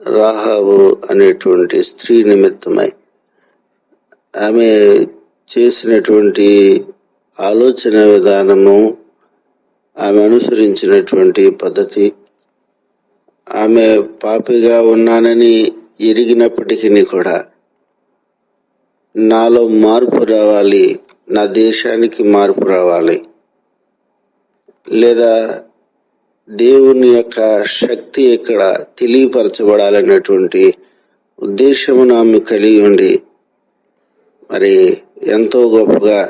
రాహావు అనేటువంటి స్త్రీ నిమిత్తమై ఆమె చేసినటువంటి ఆలోచన విధానము ఆమె అనుసరించినటువంటి పద్ధతి ఆమె పాపిగా ఉన్నానని ఎరిగినప్పటికీ కూడా నాలో మార్పు రావాలి నా దేశానికి మార్పు రావాలి లేదా దేవుని యొక్క శక్తి ఇక్కడ తెలియపరచబడాలనేటువంటి ఉద్దేశమును ఆమె కలిగి ఉండి మరి ఎంతో గొప్పగా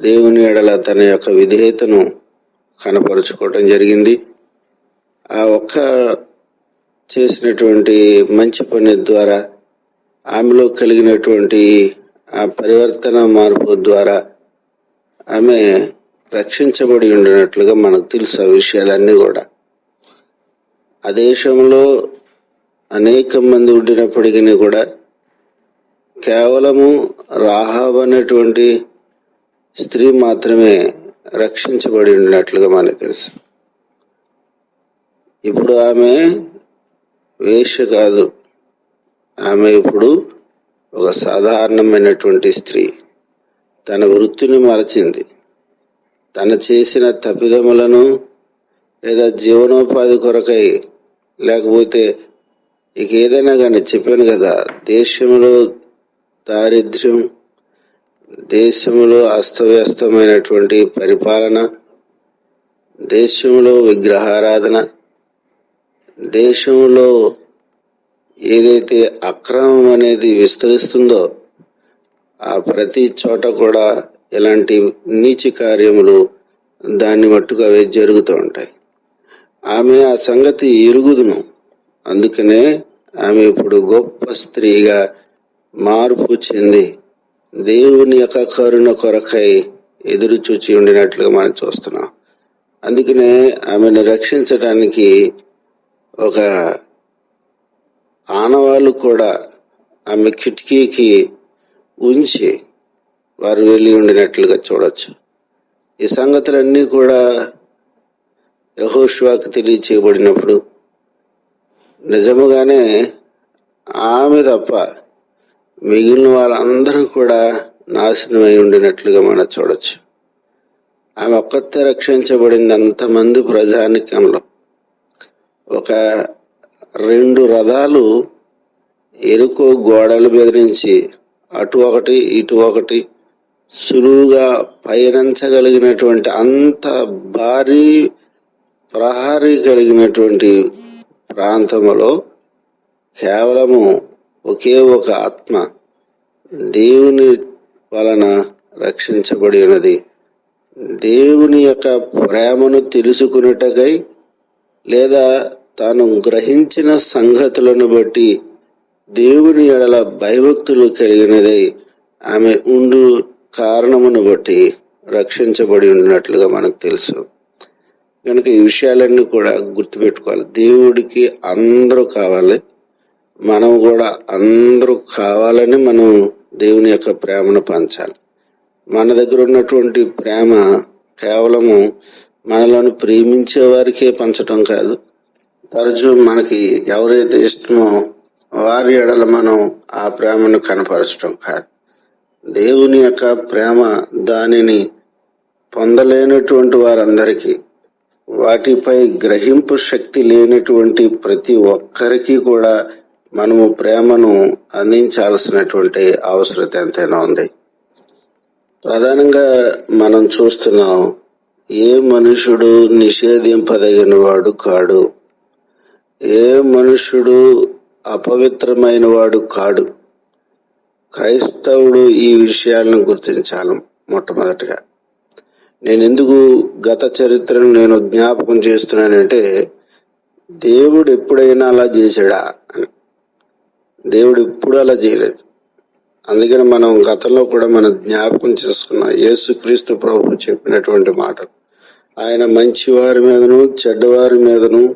దేవుని ఎడల తన యొక్క విధేయతను కనపరుచుకోవటం జరిగింది. ఆ ఒక్క చేసినటువంటి మంచి పని ద్వారా ఆమెలో కలిగినటువంటి ఆ పరివర్తన మార్పు ద్వారా ఆమె రక్షించబడి ఉండినట్లుగా మనకు తెలుసు ఆ విషయాలన్నీ కూడా. ఆ దేశంలో అనేక మంది ఉండినప్పటికీ కూడా కేవలము రాహాబ్ అనేటువంటి స్త్రీ మాత్రమే రక్షించబడి ఉండినట్లుగా మనకు తెలుసు. ఇప్పుడు ఆమె వేష్య కాదు. ఆమె ఇప్పుడు ఒక సాధారణమైనటువంటి స్త్రీ. తన వృత్తిని మరచింది. తను చేసిన తప్పిదములను లేదా జీవనోపాధి కొరకై లేకపోతే ఇక ఏదైనా కానీ చెప్పాను కదా దేశంలో దారిద్ర్యం దేశంలో అస్తవ్యస్తమైనటువంటి పరిపాలన దేశంలో విగ్రహారాధన దేశంలో ఏదైతే అక్రమం అనేది విస్తరిస్తుందో ఆ ప్రతి చోట కూడా ఇలాంటి నీచి కార్యములు దాన్ని మట్టుకు అవి జరుగుతూ ఉంటాయి. ఆమె ఆ సంగతి ఎరుగుదును. అందుకనే ఆమె ఇప్పుడు గొప్ప స్త్రీగా మార్పు చెంది దేవుని యొక్క కరుణ కొరకై ఎదురు చూచి ఉండినట్లుగా మనం చూస్తున్నాం. అందుకనే ఆమెను రక్షించడానికి ఒక ఆనవాళ్ళు కూడా ఆమె కిటికీకి ఉంచి వారు వెళ్ళి ఉండినట్లుగా చూడొచ్చు. ఈ సంగతులన్నీ కూడా యహోష్వాకు తెలియచేయబడినప్పుడు నిజముగానే ఆమె తప్ప మిగిలిన వాళ్ళందరూ కూడా నాశనమై ఉండినట్లుగా మనం చూడొచ్చు. ఆమె ఒక్కతే రక్షించబడింది అంతమంది ప్రజానికంలో ఒక రెండు రథాలు ఎరుకో గోడల మీద నుంచి అటు ఒకటి ఇటు ఒకటి సులువుగా పయనించగలిగినటువంటి అంత భారీ ప్రహారీ కలిగినటువంటి ప్రాంతములో కేవలము ఒకే ఒక ఆత్మ దేవుని వలన రక్షించబడి ఉన్నది. దేవుని యొక్క ప్రేమను తెలుసుకున్నటకై లేదా తాను గ్రహించిన సంగతులను బట్టి దేవుని ఎడల భయభక్తులు కలిగినదై ఆమె ఉండు కారణమును బట్టి రక్షించబడి ఉన్నట్లుగా మనకు తెలుసు. కనుక ఈ విషయాలన్నీ కూడా గుర్తుపెట్టుకోవాలి. దేవుడికి అందరూ కావాలి. మనం కూడా అందరూ కావాలని మనం దేవుని యొక్క ప్రేమను పంచాలి. మన దగ్గర ఉన్నటువంటి ప్రేమ కేవలము మనలను ప్రేమించే వారికే పంచటం కాదు. తరచూ మనకి ఎవరైతే ఇష్టమో వారి ఎడల మనం ఆ ప్రేమను కనపరచడం కాదు. దేవుని యొక్క ప్రేమ దానిని పొందలేనటువంటి వారందరికీ వాటిపై గ్రహింపు శక్తి లేనటువంటి ప్రతి ఒక్కరికి కూడా మనము ప్రేమను అందించాల్సినటువంటి అవసరత ఎంతైనా ఉంది. ప్రధానంగా మనం చూస్తున్నాం ఏ మనుషుడు నిషేధింపదగిన వాడు కాడు ఏ మనుషుడు అపవిత్రమైన వాడు కాడు. క్రైస్తవుడు ఈ విషయాలను గుర్తించాలి మొట్టమొదటిగా. నేను ఎందుకు గత చరిత్రను నేను జ్ఞాపకం చేస్తున్నానంటే దేవుడు ఎప్పుడైనా అలా చేశాడా అని. దేవుడు ఎప్పుడు అలా చేయలేదు. అందుకని మనం గతంలో కూడా మనం జ్ఞాపకం చేసుకున్నాం యేసుక్రీస్తు ప్రభు చెప్పినటువంటి మాటలు. ఆయన మంచివారి మీదను చెడ్డవారి మీదను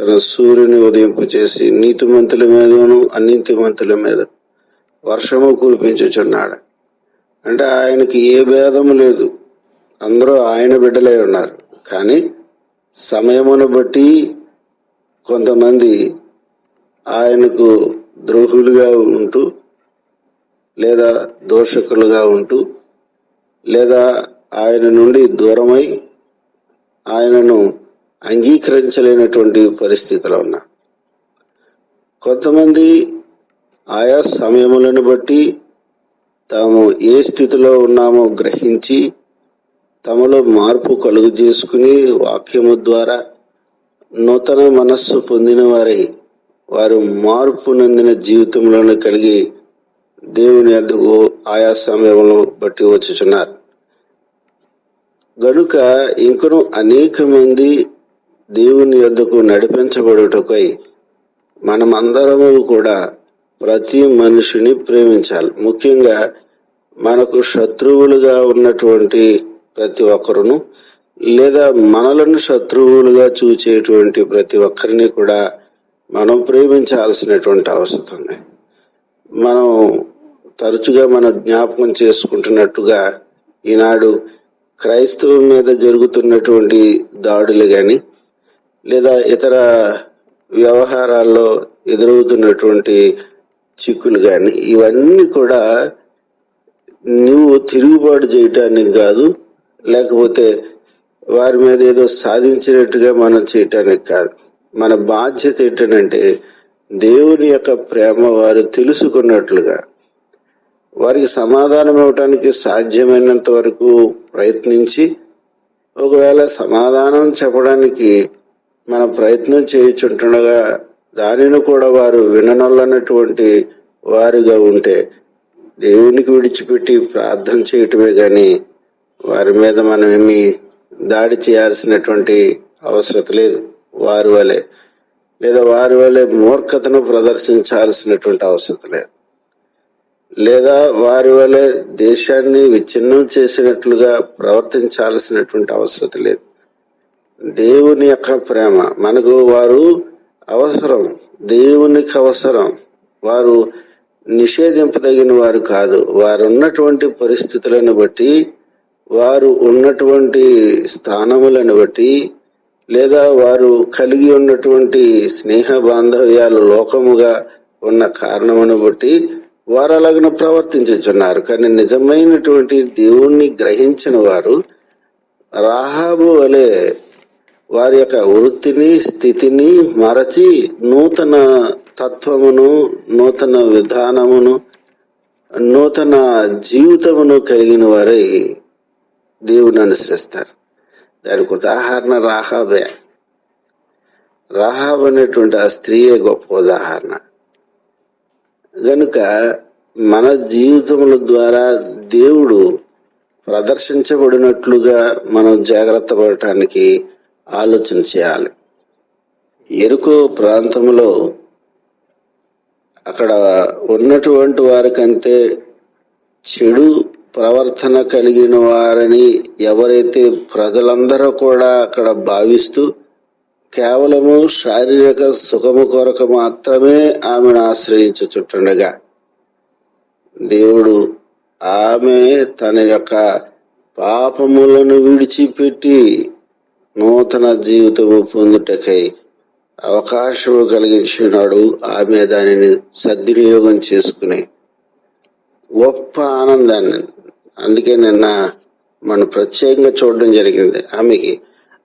తన సూర్యుని ఉదయింపు చేసి నీతిమంతుల మీదను అనీతిమంతుల మీద వర్షము కురిపించుచున్నాడు. అంటే ఆయనకి ఏ భేదము లేదు. అందరూ ఆయన బిడ్డలై ఉన్నారు. కానీ సమయమును బట్టి కొంతమంది ఆయనకు ద్రోహులుగా ఉంటూ లేదా దోషకులుగా ఉంటూ లేదా ఆయన నుండి దూరమై ఆయనను అంగీకరించలేనటువంటి పరిస్థితిలో ఉన్నారు. కొంతమంది ఆయా సమయములను బట్టి తాము ఏ స్థితిలో ఉన్నామో గ్రహించి తమలో మార్పు కలుగు చేసుకుని వాక్యము ద్వారా నూతన మనస్సు పొందిన వారై వారు మార్పు నందిన జీవితంలోనే కలిగి దేవుని అద్దకు ఆయా సమయములను బట్టి వచ్చుచున్నారు. గనుక ఇంకను అనేక మంది దేవుని యొద్దకు నడిపించబడుటకై మనమందరము కూడా ప్రతి మనిషిని ప్రేమించాలి. ముఖ్యంగా మనకు శత్రువులుగా ఉన్నటువంటి ప్రతి ఒక్కరును లేదా మనలను శత్రువులుగా చూచేటువంటి ప్రతి ఒక్కరిని కూడా మనం ప్రేమించాల్సినటువంటి అవసరం ఉంది. మనం తరచుగా మనం జ్ఞాపకం చేసుకుంటున్నట్టుగా ఈనాడు క్రైస్తవం మీద జరుగుతున్నటువంటి దాడులు కానీ లేదా ఇతర వ్యవహారాల్లో ఎదురవుతున్నటువంటి చిక్కులు కానీ ఇవన్నీ కూడా నువ్వు తిరుగుబాటు చేయటానికి కాదు లేకపోతే వారి మీద ఏదో సాధించినట్టుగా మనం చేయటానికి కాదు. మన బాధ్యత ఏంటంటే దేవుని యొక్క ప్రేమ వారు తెలుసుకున్నట్లుగా వారికి సమాధానం ఇవ్వటానికి సాధ్యమైనంత వరకు ప్రయత్నించి ఒకవేళ సమాధానం చెప్పడానికి మన ప్రయత్నం చేయుచుంటుండగా దానిని కూడా వారు విననొల్లనటువంటి వారుగా ఉంటే దేవునికి విడిచిపెట్టి ప్రార్థన చేయటమే కానీ వారి మీద మనం ఏమి దాడి చేయాల్సినటువంటి అవసరం లేదు. వారి వలె లేదా వారి వలె మూర్ఖతను ప్రదర్శించాల్సినటువంటి అవసరం లేదు. లేదా వారి వలె దేశాన్ని విచ్ఛిన్నం చేసినట్లుగా ప్రవర్తించాల్సినటువంటి అవసరం లేదు. దేవుని యొక్క ప్రేమ మనకు వారు అవసరం. దేవునికి అవసరం. వారు నిషేధింపదగిన వారు కాదు. వారు ఉన్నటువంటి పరిస్థితులను బట్టి వారు ఉన్నటువంటి స్థానములను బట్టి లేదా వారు కలిగి ఉన్నటువంటి స్నేహ బాంధవ్యాలు లోకముగా ఉన్న కారణమును బట్టి వారు అలాగను ప్రవర్తించుచున్నారు. కానీ నిజమైనటువంటి దేవుణ్ణి గ్రహించిన వారు రాహాబు వలె వారి యొక్క వృత్తిని స్థితిని మరచి నూతన తత్వమును నూతన విధానమును నూతన జీవితమును కలిగిన వారై దేవుని అనుసరిస్తారు దానికి ఉదాహరణ రాహాబే. రాహాబ్ అనేటువంటి ఆ స్త్రీయే గొప్ప ఉదాహరణ. గనుక మన జీవితముల ద్వారా దేవుడు ప్రదర్శించబడినట్లుగా మనం జాగ్రత్త పడటానికి ఆలోచన చేయాలి. ఎరుకో ప్రాంతంలో అక్కడ ఉన్నటువంటి వారికంటే చెడు ప్రవర్తన కలిగిన వారని ఎవరైతే ప్రజలందరూ కూడా అక్కడ భావిస్తూ కేవలము శారీరక సుఖము కొరకు మాత్రమే ఆమెను ఆశ్రయించుచుండగా దేవుడు ఆమె తన యొక్క పాపములను విడిచిపెట్టి నూతన జీవితము పొందుటకై అవకాశము కలిగించినాడు. ఆమె దానిని సద్వినియోగం చేసుకుని గొప్ప ఆనందాన్ని అందుకే నిన్న మనం ప్రత్యేకంగా చూడడం జరిగింది. ఆమెకి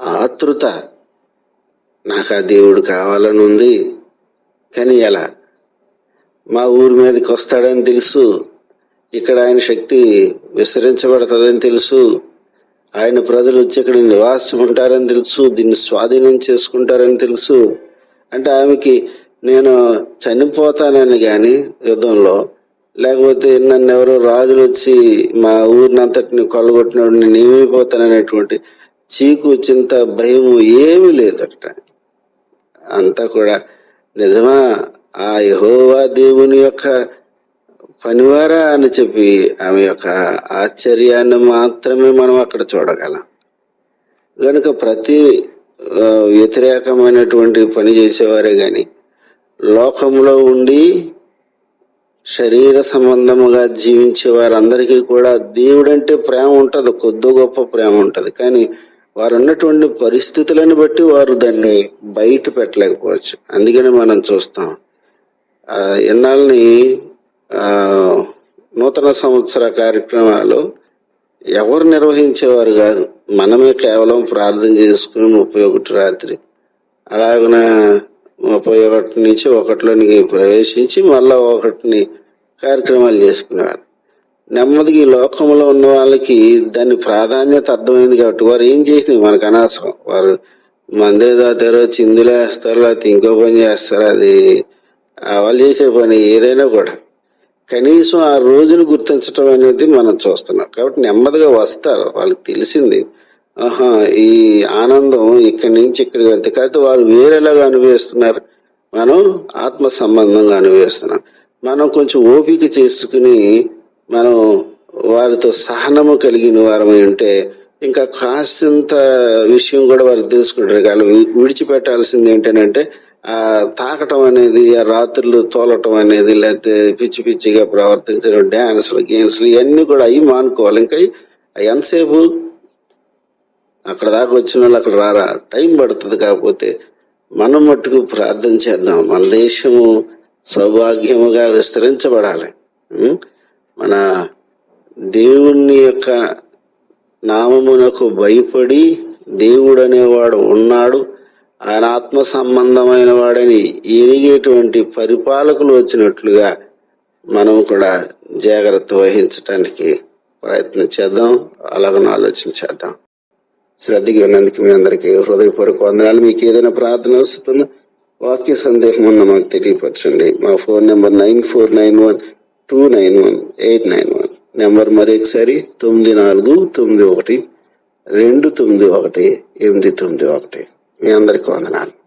ఆతృత నాకు ఆ దేవుడు కావాలని ఉంది. కానీ ఎలా? మా ఊరి మీదకి వస్తాడని తెలుసు. ఇక్కడ ఆయన శక్తి విస్తరించబడుతుందని తెలుసు. ఆయన ప్రజలు వచ్చి ఇక్కడ నివాసం ఉంటారని తెలుసు దీన్ని స్వాధీనం చేసుకుంటారని తెలుసు. అంటే ఆమెకి నేను చనిపోతానని కానీ యుద్ధంలో లేకపోతే నన్ను ఎవరో రాజులు వచ్చి మా ఊరినంతటిని కొల్లగొట్టినాడు నేను ఏమైపోతాననేటువంటి చీకు చింత భయం ఏమీ లేదు అక్కడ అంతా కూడా నిజమా? ఆ యహోవా దేవుని యొక్క పనివారా అని చెప్పి ఆమె యొక్క ఆశ్చర్యాన్ని మాత్రమే మనం అక్కడ చూడగలం. కనుక ప్రతి వ్యతిరేకమైనటువంటి పని చేసేవారే కానీ లోకంలో ఉండి శరీర సంబంధముగా జీవించే వారందరికీ కూడా దేవుడంటే ప్రేమ ఉంటుంది కొద్ది గొప్ప ప్రేమ ఉంటుంది. కానీ వారు ఉన్నటువంటి పరిస్థితులను బట్టి వారు దాన్ని బయట పెట్టలేకపోవచ్చు. అందుకని మనం చూస్తాం. ఆ, ఎన్నాళ్ళని నూతన సంవత్సర కార్యక్రమాలు ఎవరు నిర్వహించేవారు కాదు. మనమే కేవలం ప్రార్థన చేసుకుని ముప్పై ఒకటి రాత్రి అలాగన ముప్పై ఒకటి నుంచి ఒకటిలోనికి ప్రవేశించి మళ్ళా ఒకటిని కార్యక్రమాలు చేసుకునేవారు. నెమ్మదిగా ఈ లోకంలో ఉన్న వాళ్ళకి దాని ప్రాధాన్యత అర్థమైంది కాబట్టి వారు ఏం చేసినాయి మనకు అనవసరం. వారు మందే దాతారో చిందులు వేస్తారో లేకపోతే ఇంకో పని చేస్తారో అది వాళ్ళు చేసే పని ఏదైనా కూడా. కనీసం ఆ రోజును గుర్తించడం అనేది మనం చూస్తున్నాం. కాబట్టి నెమ్మదిగా వస్తారు. వాళ్ళకి తెలిసింది ఆహా ఈ ఆనందం ఇక్కడి నుంచి ఇక్కడికి వెళ్తే కాకపోతే వారు వేరేలాగా అనుభవిస్తున్నారు. మనం ఆత్మ సంబంధంగా అనుభవిస్తున్నాం. మనం కొంచెం ఓపిక చేసుకుని మనం వారితో సహనము కలిగిన వారమై ఉంటే ఇంకా కాసింత విషయం కూడా వారు తెలుసుకుంటారు. వాళ్ళు విడిచిపెట్టాల్సింది ఏంటంటే తాకటం అనేది ఆ రాత్రులు తోలటం అనేది లేకపోతే పిచ్చి పిచ్చిగా ప్రవర్తించడం డ్యాన్స్లు గేమ్స్లు ఇవన్నీ కూడా అవి మానుకోవాలి. ఇంకా ఎంతసేపు అక్కడ దాకా వచ్చిన వాళ్ళు అక్కడ రారా? టైం పడుతుంది కాకపోతే మనం మట్టుకు ప్రార్థన చేద్దాం. మన దేశము సౌభాగ్యముగా విస్తరించబడాలి. మన దేవుని యొక్క నామమునకు భయపడి దేవుడు అనేవాడు ఉన్నాడు. ఆయన ఆత్మ సంబంధమైన వాడని ఎరిగేటువంటి పరిపాలకులు వచ్చినట్లుగా మనం కూడా జాగ్రత్త వహించటానికి ప్రయత్నం చేద్దాం. అలాగని ఆలోచన చేద్దాం. శ్రద్ధకి విన్నందుకు మీ అందరికీ హృదయపూర్వక వందనాలు. మీకు ఏదైనా ప్రార్థన వస్తుందో వాక్య సందేహం ఉన్న మాకు తెలియపరచండి. మా phone number nine four nine one two nine one eight nine one. Number మరి ఒకసారి తొమ్మిది నాలుగు తొమ్మిది ఒకటి రెండు తొమ్మిది ఒకటి ఎనిమిది తొమ్మిది ఒకటి. మీ అందరికీ వందనాలు.